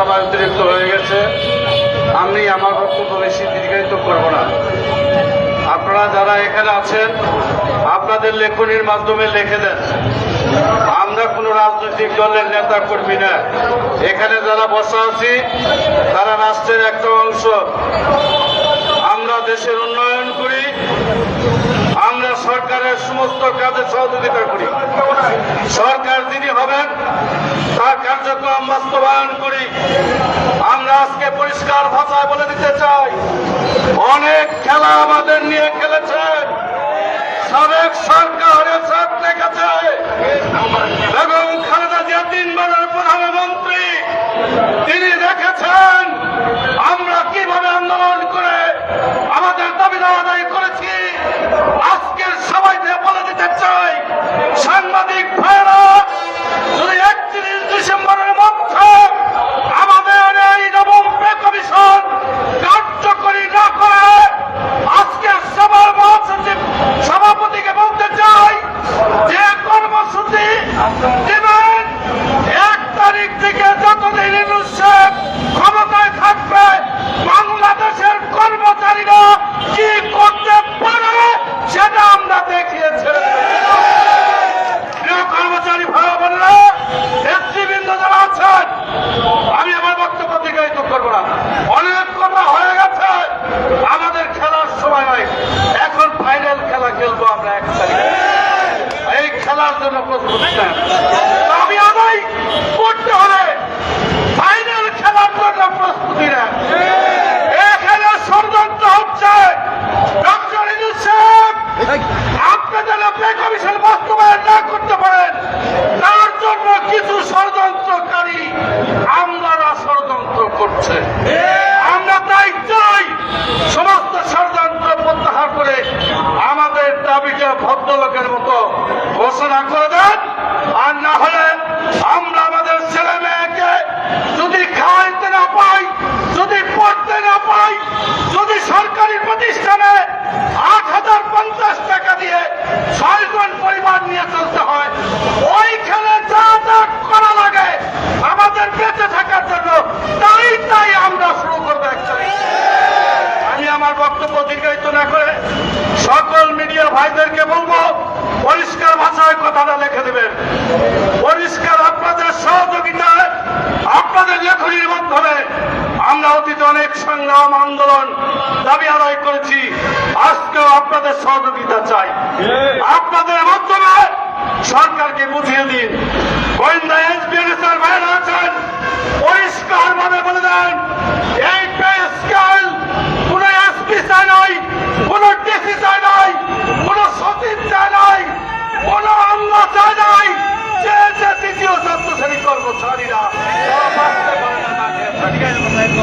সময় অতিরিক্ত হয়ে গেছে। আমি আমার বক্তব্য বেশি দীর্ঘায়িত করব না। আপনারা যারা এখানে আছেন, আপনাদের লেখনির মাধ্যমে লিখে দেন। আমরা কোনো রাজনৈতিক দলের নেতা কর্মী না। এখানে যারা বসা আছি, তারা রাষ্ট্রের একটা অংশ। আমরা দেশের উন্নয়ন করি সমস্ত কাজে সহযোগিতা করি। সরকার যিনি হবেন, তার কার্যক্রম বাস্তবায়ন করি। আমরা আজকে পরিষ্কার ভাষায় বলে দিতে চাই, অনেক খেলা আমাদের নিয়ে খেলেছে। সাবেক সরকার এসব দেখেছে এবং খালেদা জিয়া তিনবারের প্রধানমন্ত্রী তিনি দেখেছেন আমরা কীভাবে আন্দোলন করে আমাদের দাবি আদায় করেছি আজকের দিতে চাই সাংবাদিক ভাইরা যদি একত্রিশ ডিসেম্বরের মধ্যে আমাদের এই নবম পে কমিশন কার্যকরী না করে আজকের সবার মহাসচিব সভাপতিকে বলতে চাই যে কর্মসূচি দেবেন এক তারিখ থেকে যতদিন ইউনুসেফ ক্ষমতায় থাকবে বাংলাদেশের কর্মচারীরা কি করতে পারে সেটা আমরা দেখিয়েছি প্রিয় কর্মচারী ভাই বোনেরা নেতৃবৃন্দ যারা আছেন আমি আমার বক্তব্য দীর্ঘায়িত করব না অনেক কথা হয়ে গেছে আমাদের খেলার সময় নয় এখন ফাইনাল খেলা খেলব আমরা এক তারিখে এই খেলার জন্য প্রস্তুত নেন আমি আদায় করতে হবে ফাইনাল খেলার জন্য প্রস্তুতি নেন এখানে ষড়যন্ত্র হচ্ছে ডক্টর ইউসুফ আপনি যেন পে কমিশন বাস্তবায়ন না করতে পারেন তার জন্য কিছু ষড়যন্ত্রকারী আমলারা ষড়যন্ত্র করছে আমরা তাই চাই সমস্ত ষড়যন্ত্র প্রত্যাহার করে আমাদের দাবিকে ভদ্রলোকের মতো ঘোষণা করে দেন আর না হলে আমরা আমাদের ছেলে মেয়েকে যদি খাওয়াইতে না পাই যদি পড়তে না পাই যদি সরকারি প্রতিষ্ঠানে আট হাজার পঞ্চাশ টাকা দিয়ে ছয়জন পরিবার নিয়ে চলতে হয় ওইখানে যা যা করা লাগে আমাদের বেঁচে থাকার জন্য তাই তাই আমরা শুরু করব একটা আমি আমার বক্তব্য দীর্ঘায়িত না করে সকল মিডিয়া ভাইদেরকে বলব পরিষ্কার ভাষায় কথাটা লিখে দেবেন পরিষ্কার আপনাদের সহযোগিতায় আপনাদের লেখনির মাধ্যমে আমরা অতীতে সংগ্রাম আন্দোলন দাবি আদায় করেছি। আজকেও আপনাদের সহযোগিতা চাই। আপনাদের মাধ্যমে সরকারকে বুঝিয়ে দিন। গোয়েন্দা এসবিএনএসের ভাইরা আছেন। পরিষ্কার ভাবে বলে দেন, এই পে স্কেল কোন এসপি চাই নাই কোন ডিসি চাই নাই কোন সচিব চাই নাই কোন আমলা চাই নাই যে যে তৃতীয় ছাত্র শ্রেণি কর্মচারীরা তারা বাঁচতে পারে না, না খেয়ে থাকে।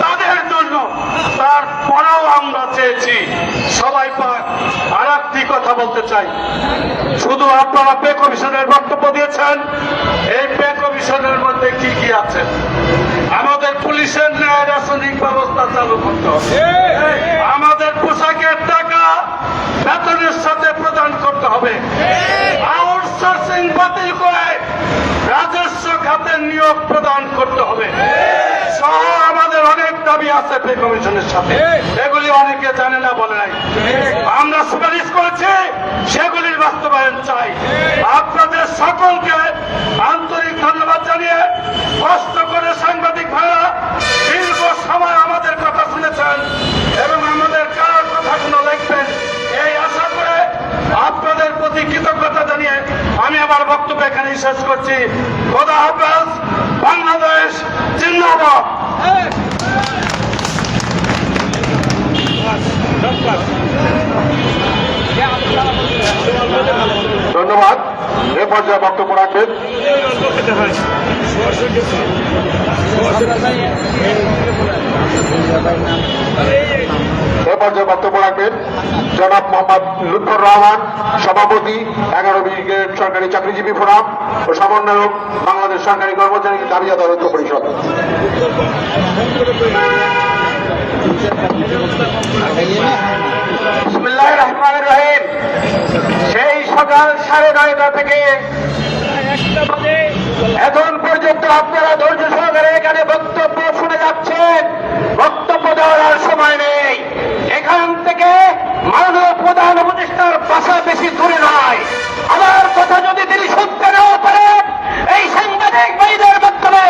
তাদের জন্য তারপরেও আমরা চেয়েছি সবাই পাক আর একটি কথা বলতে চাই। শুধু আপনারা পে কমিশনের বক্তব্য দিয়েছেন এই পে কমিশনের মধ্যে কি কি আছে? আমাদের পুলিশের ন্যায় রাসায়নিক ব্যবস্থা চালু করতে হবে। আমাদের পোশাকের টাকা বেতনের সাথে প্রদান করতে হবে আউটসোর্সিং বাতিল করে রাজস্ব খাতের নিয়োগ প্রদান করতে হবে সহ আমাদের অনেক দাবি আছে পে কমিশনের সাথে। এগুলি অনেকে জানে না বলে নাই। আমরা সুপারিশ করেছি সেগুলির বাস্তবায়ন চাই। আপনাদের সকলকে আন্তরিক ধন্যবাদ জানিয়ে কষ্ট করে সাংবাদিক ভাইরা দীর্ঘ সময় আমাদের কথা শুনেছেন এবং আমাদের কার কথাগুলো লিখবেন এই আশা করে আপনাদের প্রতি আমি আমার বক্তব্য এখানে শেষ করছি। খোদা হাফেজ বাংলাদেশ জিন্দাবাদ। ধন্যবাদ। এ পর্যায়ে বক্তব্য রাখবেন এ পর্যায়ে বক্তব্য রাখবেন জনাব মোহাম্মদ লুৎফর রহমান, সভাপতি, এগারো ব্রিগেড সরকারি চাকরিজীবী ফোরাম ও সমন্বয়ক, বাংলাদেশ সরকারি কর্মচারী দাবি আদায় ঐক্য পরিষদ। সেই সকাল সাড়ে নয়টা থেকে এখন পর্যন্ত আপনারা ধৈর্য সহকারে এখানে বক্তব্য শুনে যাচ্ছেন। বক্তব্য দেওয়ার সময় নেই। এখান থেকে মাননীয় প্রধান উপদেষ্টার বাসা বেশি দূরে নয়। আমার কথা যদি তিনি শুনতে নাও পারেন, এই সাংবাদিক ভাইদের মাধ্যমে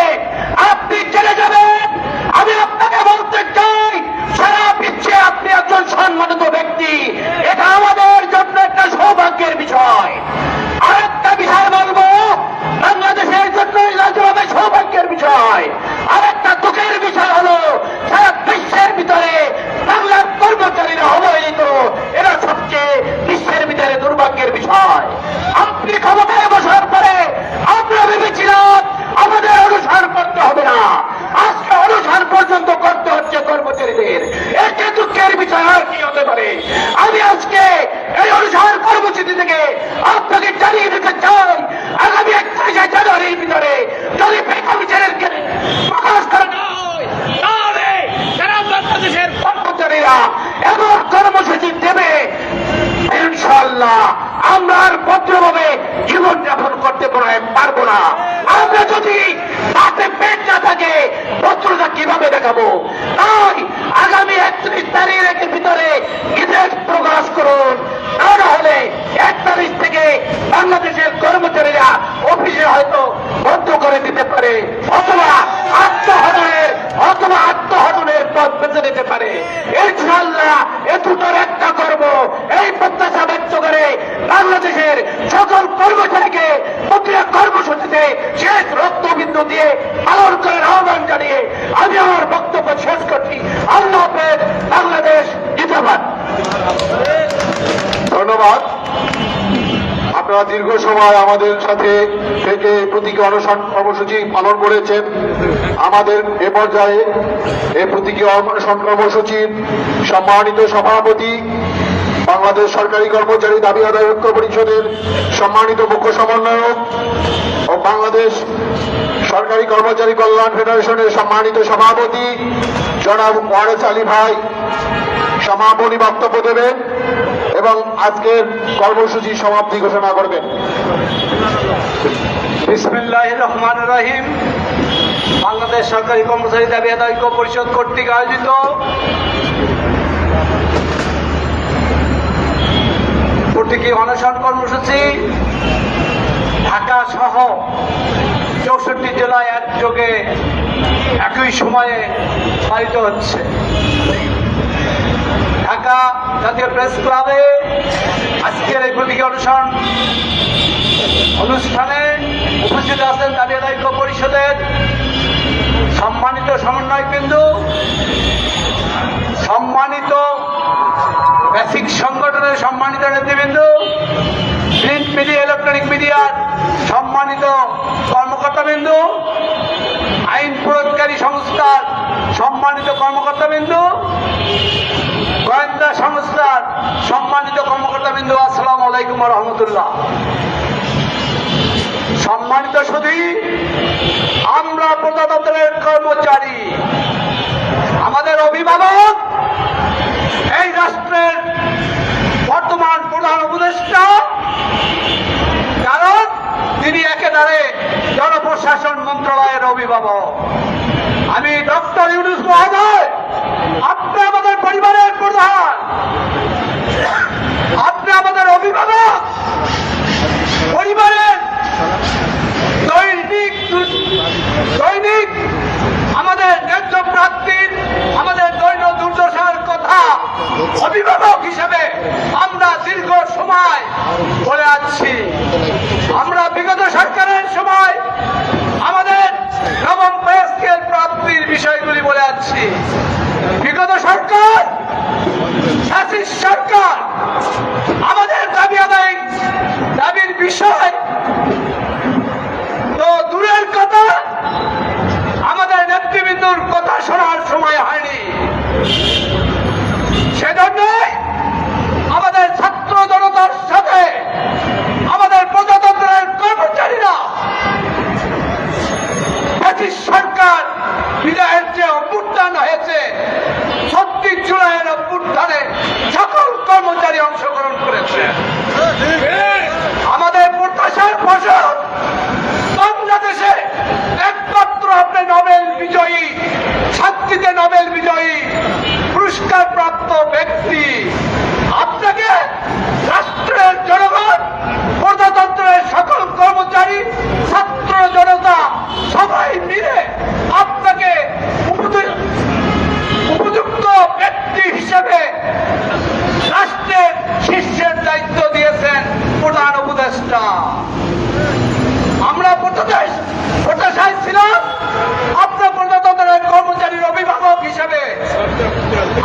আপনি চলে যাবেন। আমি আপনাকে বলতে চাই, সারা বিশ্বে আপনি একজন সম্মানিত ব্যক্তি। এটা আমাদের জন্য একটা সৌভাগ্যের বিষয় আরেকটা বিষয় বলব বাংলাদেশের জন্য রাজভাবে সৌভাগ্যের বিষয় আরেকটা দুঃখের বিষয় হলো সারা বিশ্বের ভিতরে বাংলার কর্মচারীরা অবহেলিত এরা সবচেয়ে বিশ্বের ভিতরে দুর্ভাগ্যের বিষয় আপনি ক্ষমতায় বসার পরে আমরা ভেবেছিলাম আমাদের অনুসরণ করতে হবে না আজকে অনুসরণ পর্যন্ত করতে হচ্ছে কর্মচারীদের এতে দুঃখের বিষয় আর কি হতে পারে আমি আজকে এই অনুসরণ কর্মসূচি থেকে আপনাকে জানিয়ে দিতে চাই আগামী একত্রিশে জানুয়ারির ভিতরে যদি কর্মচারীর প্রকাশ করা না হয়, তাহলে সারা বাংলাদেশের কর্মচারীরা এমন কর্মসূচি দেবে ইনশাল্লাহ আমরা আর ভদ্রভাবে জীবনযাপন করতে পারে- পারব না আমরা যদি তাতে পেট না থাকে ভদ্রতা কীভাবে দেখাবো তাই আগামী একত্রিশ তারিখের ভিতরে ঈদের প্রকাশ করুন তা না হলে এক তারিখ থেকে বাংলাদেশের কর্মচারীরা অফিসে হয়তো বন্ধ করে দিতে পারে অথবা আত্মহননের অথবা আত্মহননের বেছে নিতে পারে। ইনশাল্লাহ এ দুটোর একটা করব। এই প্রত্যাশা ব্যক্ত করে বাংলাদেশের সকল কর্মচারীকে প্রক্রিয়া কর্মসূচিতে শেষ রক্তবিন্দু দিয়ে পালন করার আহ্বান জানিয়ে আমি আমার বক্তব্য শেষ করছি। আল্লাহ বাংলাদেশ জিন্দাবাদ। ধন্যবাদ। আপনারা দীর্ঘ সময় আমাদের সাথে থেকে প্রতীকী অনশন কর্মসূচি পালন করেছেন। আমাদের এ পর্যায়ে এ প্রতীকী অনশন কর্মসূচির সম্মানিত সভাপতি, বাংলাদেশ সরকারি কর্মচারী দাবি আদায় ঐক্য পরিষদের সম্মানিত মুখ্য সমন্বয়ক ও বাংলাদেশ সরকারি কর্মচারী কল্যাণ ফেডারেশনের সম্মানিত সভাপতি জনাব ওয়ারেস আলী ভাই। সমাপনী বক্তব্য দেবেন। এবং আজকের কর্মসূচি সমাপ্তি ঘোষণা করবেন। রহমান রহিম। বাংলাদেশ সরকারি কর্মচারী দাবি আদায় পরিষদ কর্তৃক আয়োজিত। প্রতীকী অনশন কর্মসূচি ঢাকা সহ চৌষট্টি জেলায় একযোগে একই সময়ে পালিত হচ্ছে। ঢাকা জাতীয় প্রেস ক্লাবে আজকের এই প্রতীকী অনশন অনুষ্ঠানে উপস্থিত আছেন জাতীয় দায়িত্ব পরিষদের সম্মানিত সমন্বয় বিন্দু সম্মানিত বেসিক সংগঠনের সম্মানিত নেতৃবৃন্দ, প্রিন্ট মিডিয়া, ইলেকট্রনিক মিডিয়ার সম্মানিত কর্মকর্তাবৃন্দ, আইন প্রয়োগকারী সংস্থার সম্মানিত কর্মকর্তাবৃন্দ সংস্থার সম্মানিত কর্মকর্তাবৃন্দ, আসসালামু আলাইকুম রহমতুল্লাহ। সম্মানিত সুধী আমরা প্রজাতন্ত্রের কর্মচারী। আমাদের অভিভাবক, এই রাষ্ট্রের বর্তমান প্রধান উপদেষ্টা, কারণ তিনি একেবারে জনপ্রশাসন মন্ত্রণালয়ের অভিভাবক। আমি ডক্টর ইউনুস মহোদয়, আপনি আমাদের পরিবারের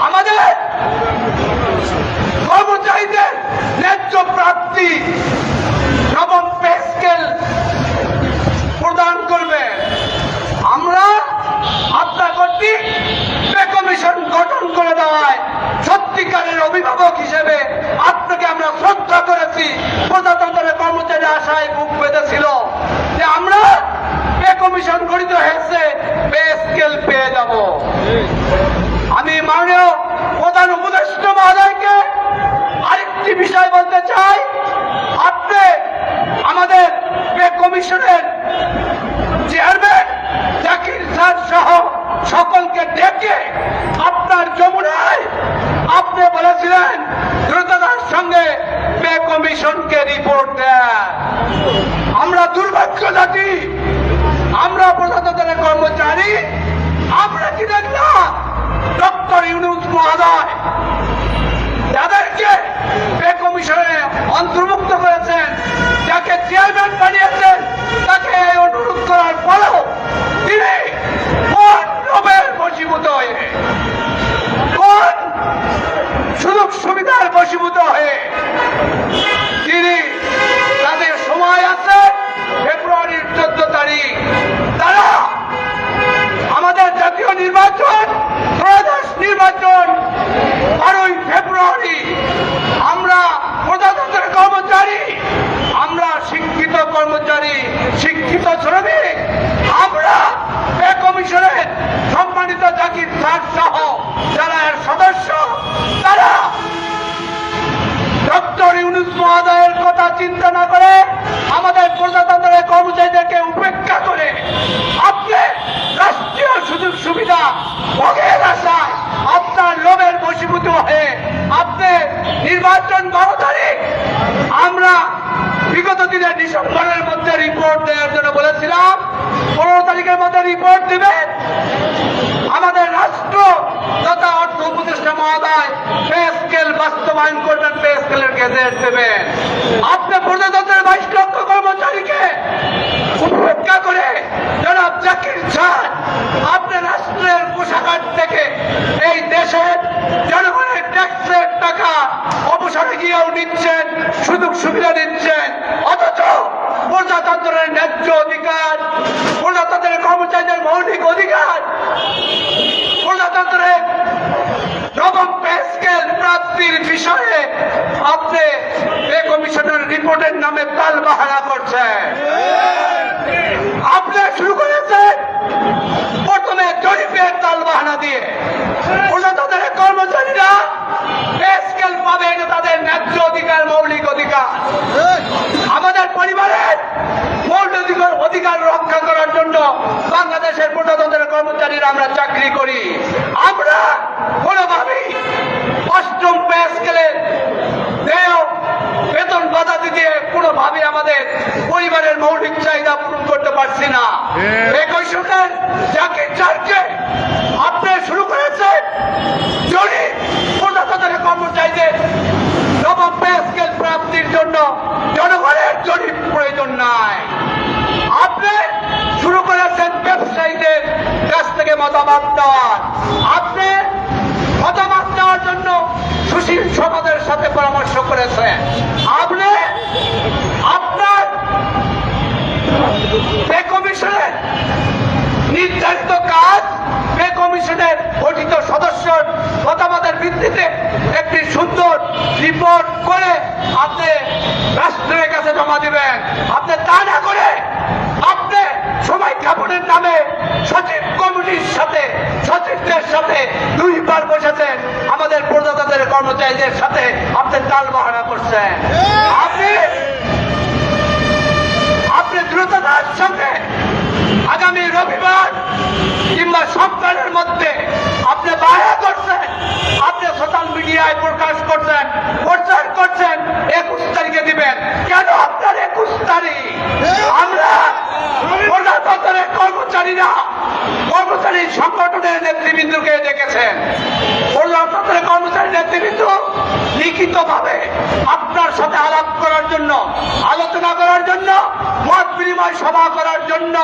আমাদের কর্মচারীদের ন্যায্য প্রাপ্তি নবম পে প্রদান করবে। আমরা আপনার কর্তৃক কমিশন গঠন করে দেওয়ায় সত্যিকারের অভিভাবক হিসেবে আপনাকে আমরা শ্রদ্ধা করেছি। প্রজাতন্ত্রের কর্মচারী আশায় বুক বেঁধেছিল যে আমরা পে কমিশন গঠিত হয়েছে, পে স্কেল পেয়ে যাব। মাননীয় প্রধান উপদেষ্টা মহোদয়কে আরেকটি বিষয় বলতে চাই। গেজেট দেবেন আপনি প্রজাতন্ত্রের বাইশ লক্ষ কর্মচারীকে উপেক্ষা করে জনাব জাকির খান, আপনি রাষ্ট্রের কোষাগার থেকে এই দেশের জনগণের ট্যাক্সের টাকা অবসরে গিয়েও নিচ্ছেন সুযোগ সুবিধা নিচ্ছেন, অথচ প্রজাতন্ত্রের ন্যায্য অধিকার, প্রজাতন্ত্রের কর্মচারীদের মৌলিক অধিকার, প্রজাতন্ত্রের নবম প্রাপ্তির বিষয়ে আপনি পে কমিশনের রিপোর্টের নামে তাল বাহারা আপনি শুরু করেছেন জরিপের তাল বাহানা দিয়ে। প্রজাতন্ত্রের কর্মচারীরা পাবে এটা তাদের ন্যায্য অধিকার, মৌলিক অধিকার আমাদের পরিবারের মৌলিক অধিকার অধিকার রক্ষা করার জন্য বাংলাদেশের প্রজাতন্ত্রের কর্মচারীরা আমরা চাকরি করি। আমরা কোনোভাবেই অষ্টম পে স্কেলের দেয় বেতন বাধা দিতে কোনোভাবে আমাদের পরিবারের মৌলিক চাহিদা পূরণ করতে পারছি না। একই সঙ্গে যাকে চারকে আপনি শুরু করেছেন জরি প্রজাতন্ত্রের কর্মচারীদের নবম পে স্কেল প্রাপ্তির জন্য জনগণের জরিপ প্রয়োজন নাই আপনি শুরু করেছেন ব্যবসায়ীদের কাছ থেকে মতামত দেওয়ার আপনি মতামত দেওয়ার জন্য সুশীল সমাজের সাথে পরামর্শ করেছেন আপনি আপনার পে কমিশনের নির্ধারিত কাজ পে কমিশনের গঠিত সদস্যর মতামতের ভিত্তিতে একটি সুন্দর রিপোর্ট করে আপনি রাষ্ট্রের কাছে জমা দিবেন। আপনি তা না করে আপনি সবাই জ্ঞাপনের নামে সচিব কমিটির সাথে সচিবদের সাথে দুইবার বসেছেন। আমাদের প্রজাতন্ত্রের কর্মচারীদের সাথে আপনি তাল বাহানা করছেন। আপনি আপনি দ্রুততার সঙ্গে আগামী রবিবার কিংবা সপ্তাহের মধ্যে আপনি বায়া করছেন, আপনি সোশ্যাল মিডিয়ায় প্রকাশ করছেন, প্রচার করছেন, একুশ তারিখে দিবেন। কেন আপনার একুশ তারিখ? আমরা প্রজাতন্ত্রের কর্মচারীরা কর্মচারী সংগঠনের নেতৃবৃন্দকে ডেকেছেন। প্রজাতন্ত্রের কর্মচারী নেতৃবৃন্দ লিখিত ভাবে আপনার সাথে আলাপ করার জন্য, আলোচনা করার জন্য, মত বিনিময় সভা করার জন্য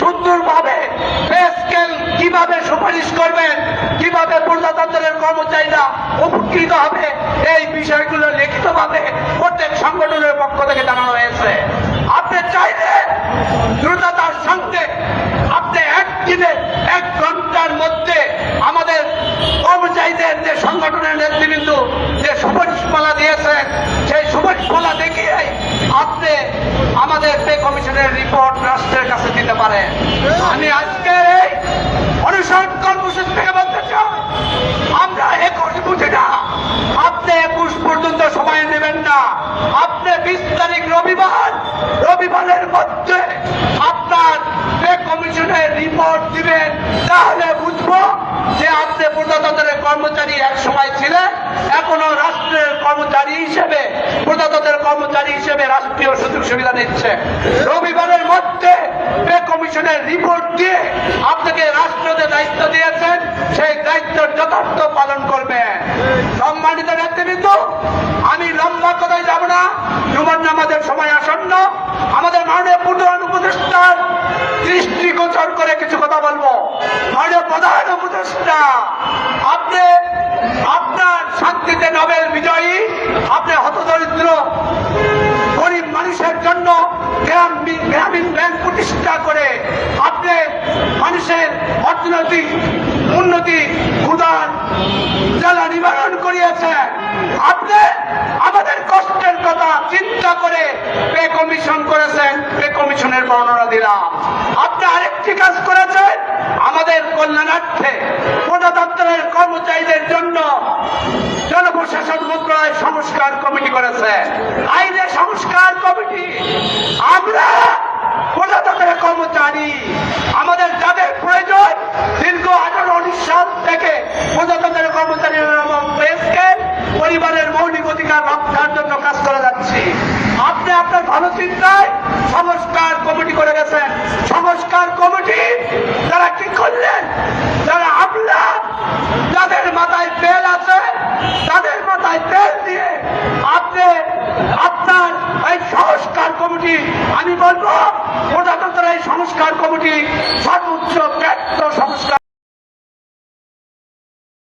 সুন্দরভাবে স্কেল কীভাবে সুপারিশ করবেন, কীভাবে প্রজাতন্ত্রের কর্মচারীরা উপকৃত হবে, এই বিষয়গুলো লিখিতভাবে প্রত্যেক সংগঠনের পক্ষ থেকে জানানো হয়েছে। আপনি চাইলে দ্রুততার সঙ্গে আপনি একদিনে এক ঘণ্টার মধ্যে আমাদের কর্মচারীদের যে সংগঠনের নেতৃবৃন্দ যে সুপারিশমালা দিয়েছেন, সেই সুপারিশমালা দেখিয়ে আপনি আমাদের পে কমিশনের রিপোর্ট রাষ্ট্রের কাছে দিতে পারেন। আমি আজকে এই অনুসরণ কর্মসূচি থেকে বলতে চাই, আমরা একুশ বুঝি না আপনি একুশ পর্যন্ত সময় নেবেন না। আপনি বিশ তারিখ রবিবার, রবিবারের মধ্যে আপনার পে কমিশনের রিপোর্ট দিবেন। তাহলে বুঝব যে আপনি প্রজাতন্ত্রের কর্মচারী এক সময় ছিলেন, এখনও রাষ্ট্রের কর্মচারী হিসেবে, প্রজাতন্ত্রের কর্মচারী হিসেবে রাষ্ট্রীয় সুযোগ সুবিধা নিচ্ছে। রবিবারের মধ্যে পে কমিশনের রিপোর্ট দিয়ে আপনাকে রাষ্ট্র যে দায়িত্ব দিয়েছেন, সেই দায়িত্ব যথার্থ পালন করবেন। সম্মানিত নেতৃবৃন্দ, আমি লম্বা কথায় যাব না। জুমার নামাজের সময় আসন্ন। আমাদের মাননীয় প্রধান উপদেষ্টার দৃষ্টিগোচর করে কিছু কথা বলব। মাননীয় প্রধান উপদেষ্টা, আপনি আপনার শান্তিতে নোবেল বিজয়ী, আপনি হতদরিদ্র। কমিশন করেছেন সে কমিশনের বর্ণনা দিলাম। আপনি আরেকটি কাজ করেছেন, আমাদের কল্যাণার্থে প্রজাতন্ত্রের কর্মচারীদের জন্য জনপ্রশাসন মন্ত্রণালয় সংস্কার কমিটি করেছে। আইনে সংস্কার কমিটি। আমরা প্রজাতন্ত্রের কর্মচারী।